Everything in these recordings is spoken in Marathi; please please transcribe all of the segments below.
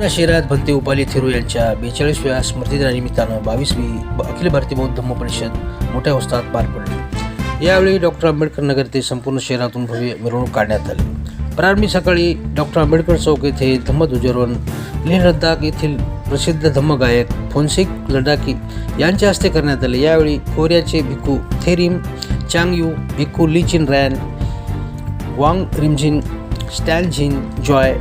या शहरात भंते उपाली थिरू यांच्या बेचाळीसव्या स्मृतिदिनानिमित्तानं बावीसवी अखिल भारतीय बौद्ध धम्म परिषद मोठ्या अवस्थात पार पडली. यावेळी डॉक्टर आंबेडकर नगर ते संपूर्ण शहरातून भव्य मिरवणूक काढण्यात आली. प्रारंभी सकाळी डॉक्टर आंबेडकर चौक येथे धम्मध्वजारोहण लेह लडाख येथील प्रसिद्ध धम्मगायक फोन्सिक लडाखी यांच्या हस्ते करण्यात आले. यावेळी कोरियाचे भिक्खू थेरिम चांगयू भिक्खू लिचिन रॅन वांग रिमझिन स्टॅलझिन जॉय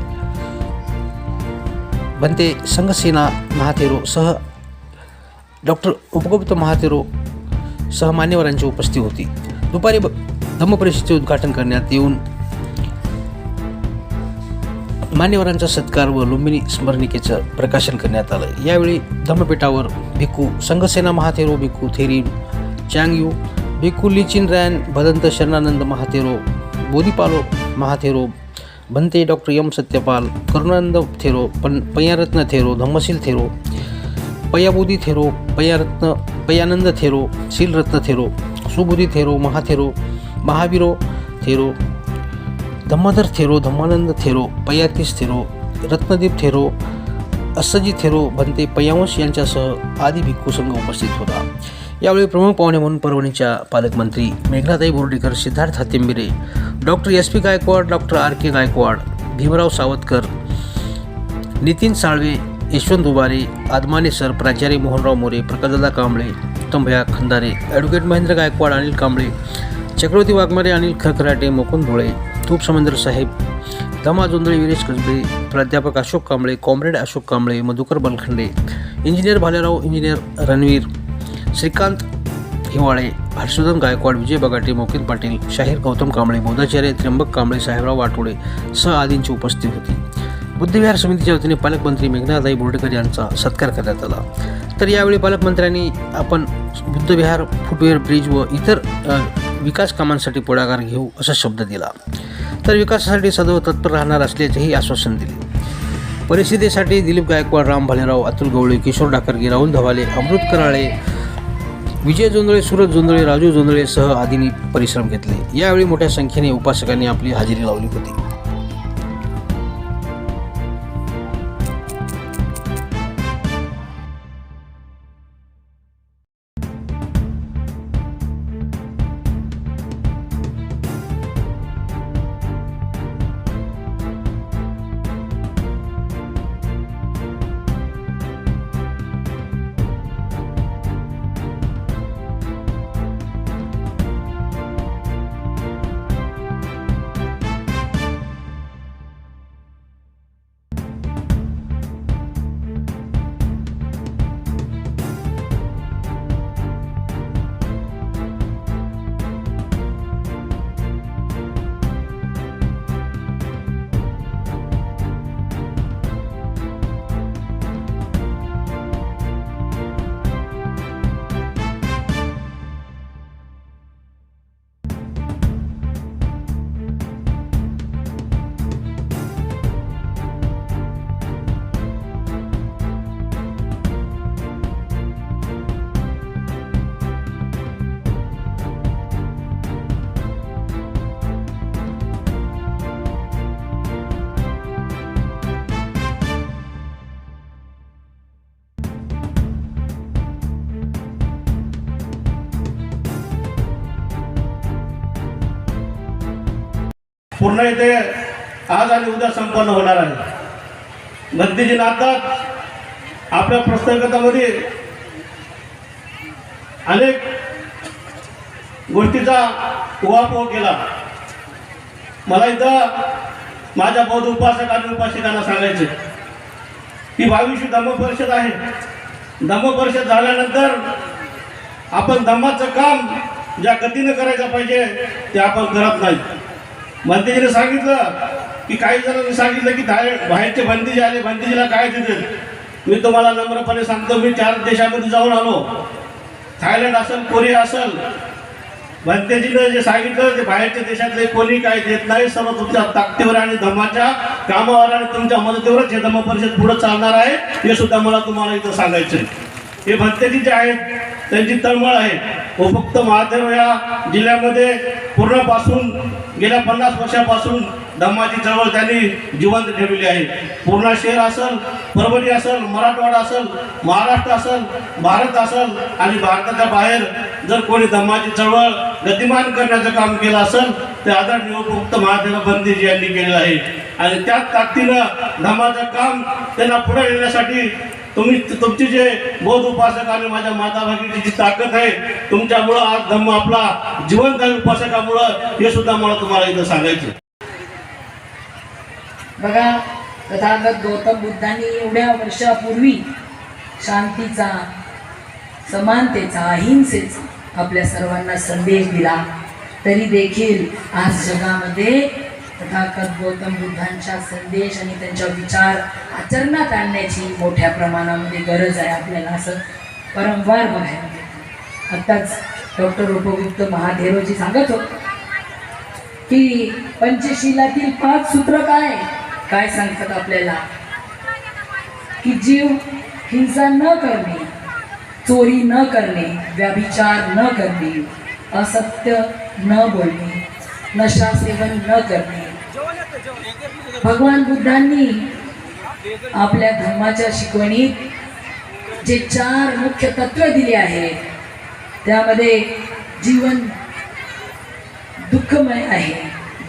बनते संघसेना महातेरो सह डॉक्टर उपगुप्त महातेरो सह मान्यवरांची उपस्थिती होती. दुपारी ब- धम्मपरिषदेचे उद्घाटन करण्यात येऊन मान्यवरांचा सत्कार व लुंबिनी स्मरणिकेचं प्रकाशन करण्यात आलं. यावेळी धम्मपीठावर भिक्खू संघसेना महाथेरो भिक्खू थेरीन चांगयू भिक्खू लिचिन रॅन भदंत शरणानंद महाथेरो बोधिपालो महाथेरो भंते डॉक्टर यम सत्यपाल करुणानंद थेरो पन पय्यारत्न थेरो धम्मशील थेरो पयाबोधी थेरो पयारत्न पयानंद थेरो शीलरत्न थेरो सुबुधी थेरो महाथेरो महावीरो थेरो धम्मधर थेरो धम्मानंद थेरो पयातीस थेरो रत्नदीप थेरो अस्सजी थेरो भंते पयावंश यांच्यासह आदी भिक्खू संघ उपस्थित होता. यावेळी प्रमुख पाहुणे म्हणून परभणीच्या पालकमंत्री Meghnatai Bordikar Siddharth Hattembire doctor S P Gaikwad doctor R K Gaikwad Bhimrao Sawatkar Nitin Salve Yashwant Dubare Admane sir प्राचार्य मोहनराव मोरे प्रकाशदादा कांबळे तंभया खंदारे ॲडव्होकेट महेंद्र गायकवाड अनिल कांबळे चक्रवर्ती वाघमारे अनिल खरखराटे मुकुंद धुळे तूप समंदर साहेब धमा जोंधळे विरेश कसबे प्राध्यापक Ashok Kamble comrade Ashok Kamble Madhukar Balkhande engineer Bhalerao engineer Ranveer Shrikant Hiwale Harshvardhan Gaikwad Vijay Bagate Mokit Patil शाहीर गौतम कांबळे बोधाचार्य त्र्यंबक कांबळे साहेबराव वाटोडे सह आदींची उपस्थिती होती. बुद्धविहार समितीच्या वतीने पालकमंत्री मेघनाथाई बोर्डेकर यांचा सत्कार करण्यात आला. तर यावेळी पालकमंत्र्यांनी आपण बुद्धविहार फुटवेअर ब्रिज व इतर विकास कामांसाठी पुढाकार घेऊ असा शब्द दिला. तर विकासासाठी सदैव तत्पर राहणार असल्याचेही आश्वासन दिले. परिस्थितीसाठी दिलीप गायकवाड राम भालेराव अतुल गवळे किशोर डाकरगे राहुल धवाले अमृत कराळे विजय जोंधळे सुरज जोंधळे राजू जोंधळे सह आदींनी परिश्रम घेतले. यावेळी मोठ्या संख्येने उपासकांनी आपली हजेरी लावली होती. पूर्ण इथे आज आणि उद्या संपन्न होणार आहे. गांधीजी नाथात आपल्या पुस्तकामध्ये अनेक गोष्टीचा उहापोह केला. मला इथं माझ्या बौद्ध उपासक आणि उपासिकांना सांगायचे की बावीसवी धम्म परिषद आहे. धम्म परिषद झाल्यानंतर आपण धम्माचं काम ज्या गतीनं करायचं पाहिजे ते आपण करत नाही. भंतेजीने सांगितलं की काही जणांनी सांगितलं की बाहेरचे भंतेजी आले भंतेजीला काय देतील? मी तुम्हाला नम्रपणे सांगतो मी चार देशामध्ये जाऊन आलो. थायलंड असेल कोरिया असेल. भंतेजीनं जे सांगितलं ते बाहेरच्या देशातले कोणी काही देत नाही सर्व तुमच्या ताकदीवर आणि धर्माच्या कामावर आणि तुमच्या मदतीवरच हे धम्म परिषद पुढे चालणार आहे हे सुद्धा मला तुम्हाला इथं सांगायचं आहे हे भंतेजी जे आहेत त्यांची तळमळ आहे. व फक्त महादेव या जिल्ह्यामध्ये पूर्णपासून गेल्या पन्नास वर्षापासून धम्माची चळवळ त्यांनी जिवंत ठेवलेली आहे. पूर्णा शहर असेल परभणी असेल मराठवाडा असेल महाराष्ट्र असेल भारत असेल आणि भारताच्या बाहेर जर कोणी धम्माची चळवळ गतिमान करण्याचं काम केलं असेल ते आदरणीय उपमुक्त महादेव बंदीजी यांनी केलेलं आहे. आणि त्याच ताकदीनं धम्माचं काम त्यांना पुढे नेण्यासाठी तुम्ही तुमचे जे बौद्ध उपासक आणि माझ्या माता भगिनीची जी ताकद आहे तुमच्यामुळं आज धम्म आपला जिवंत आहे उपासकामुळं हे सुद्धा मला तुम्हाला इथं सांगायचं बघा तथागत गौतम बुद्धांनी एवढ्या वर्षापूर्वी शांतीचा समानतेचा अहिंसेचा आपल्या सर्वांना संदेश दिला. तरी देखील आज जगामध्ये तथागत गौतम बुद्धांचा संदेश आणि त्यांच्या विचार आचरणात आणण्याची मोठ्या प्रमाणामध्ये गरज आहे आपल्याला असं वारंवार बघायला मिळतं. आत्ताच डॉक्टर उपयुक्त महाधेरोजी सांगत होते की पंचशीलातील पाच सूत्र काय काय सांगतात आपल्याला? की जीव हिंसा न करणे चोरी न करणे व्याभिचार न करणे असत्य न बोलणे नशा सेवन न करणे भगवान बुद्धांनी आपल्या धर्माच्या शिकवणीत जे चार मुख्य तत्व दिले आहेत त्यामध्ये जीवन दुःखमय आहे.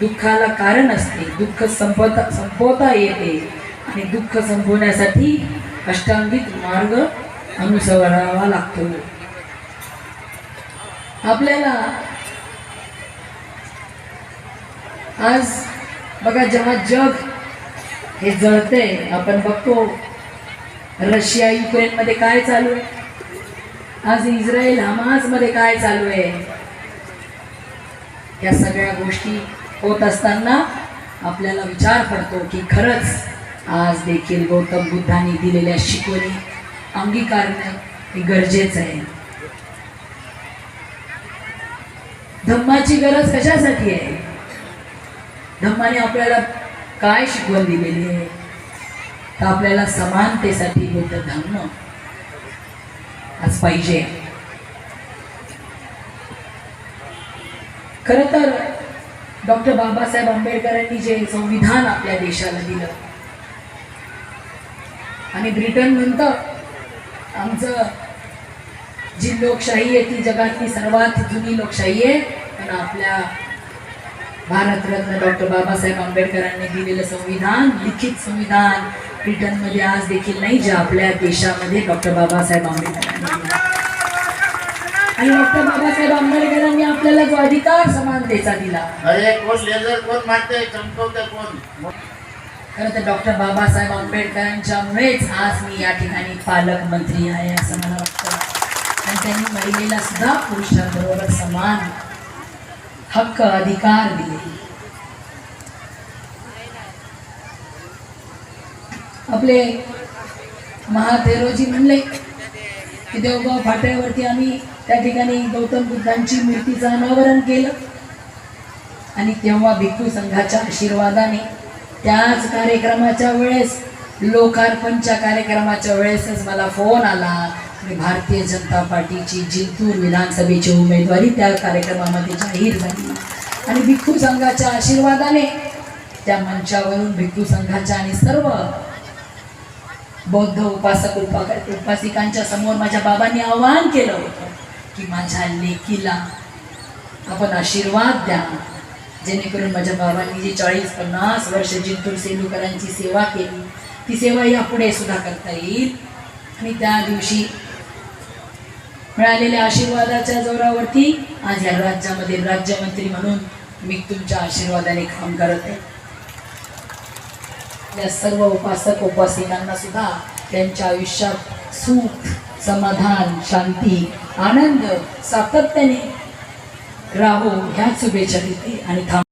दुःखाला कारण असते. दुःख संपवता संपवता येते आणि दुःख संपवण्यासाठी अष्टांगिक मार्ग अनुसरावा लागतो. आपल्याला आज बघा जेव्हा जग हे जळते आपण बघतो रशिया युक्रेनमध्ये काय चालू आहे? आज इस्रायल हमासमध्ये काय चालू आहे? या सगळ्या गोष्टी होत असताना आपल्याला विचार पडतो की खरंच आज देखील गौतम बुद्धांनी दिलेल्या शिकवणी अंगीकारणं हे गरजेचं आहे. धम्माची गरज कशासाठी आहे? धम्माने आपल्याला काय शिकवण दिलेली आहे? तर आपल्याला समानतेसाठी बुद्ध धम्म आज पाहिजे. खरं तर डॉक्टर बाबासाहेब आंबेडकरांनी जे संविधान आपल्या देशाला दिलं आणि ब्रिटन म्हणतं आमचं जी लोकशाही आहे ती जगातली सर्वात जुनी लोकशाही आहे पण आपल्या भारतरत्न डॉक्टर बाबासाहेब आंबेडकरांनी दिलेलं संविधान लिखित संविधान ब्रिटनमध्ये आज देखील नाही जे आपल्या देशामध्ये डॉक्टर बाबासाहेब आंबेडकरांनी आणि डॉक्टर बाबासाहेब आंबेडकरांनी आपल्याला जो अधिकार समानतेचा दिला. खरं तर डॉक्टर बाबासाहेब आंबेडकरांच्यामुळेच आज मी या ठिकाणी पालकमंत्री आहे असं मला वाटतं. आणि त्यांनी महिलेला सुद्धा पुरुषांबरोबर समान हक्क अधिकार दिले. आपले महाथेरोजी म्हणले की देवगाव फाट्यावरती आम्ही त्या ठिकाणी गौतम बुद्धांची मूर्तीचं अनावरण केलं. आणि तेव्हा भिक्खू संघाच्या आशीर्वादाने त्याच कार्यक्रमाच्या वेळेस लोकार्पणच्या कार्यक्रमाच्या वेळेसच मला फोन आला. आणि भारतीय जनता पार्टीची जिंतूर विधानसभेची उमेदवारी त्या कार्यक्रमामध्ये जाहीर झाली. आणि भिक्खू संघाच्या आशीर्वादाने त्या मंचावरून भिक्खू संघाच्या आणि सर्व बौद्ध उपासक उपा उपासिकांच्या समोर माझ्या बाबांनी आवाहन केलं होतं की माझ्या लेकीला आपण आशीर्वाद द्या. जेणेकरून माझ्या बाबांनी जी चाळीस पन्नास वर्ष जिंतूर सेलूकरांची सेवा केली ती सेवा यापुढे सुद्धा करता येईल. आणि त्या दिवशी मिळालेल्या आशीर्वादाच्या जोरावरती आज या राज्यामध्ये राज्यमंत्री म्हणून मी तुमच्या आशीर्वादाने काम करत आहे. या सर्व उपासक उपासिकांना सुद्धा त्यांच्या आयुष्यात सुख समाधान शांती आनंद सातत्याने राहो ह्या शुभेच्छा देते आणि थांब.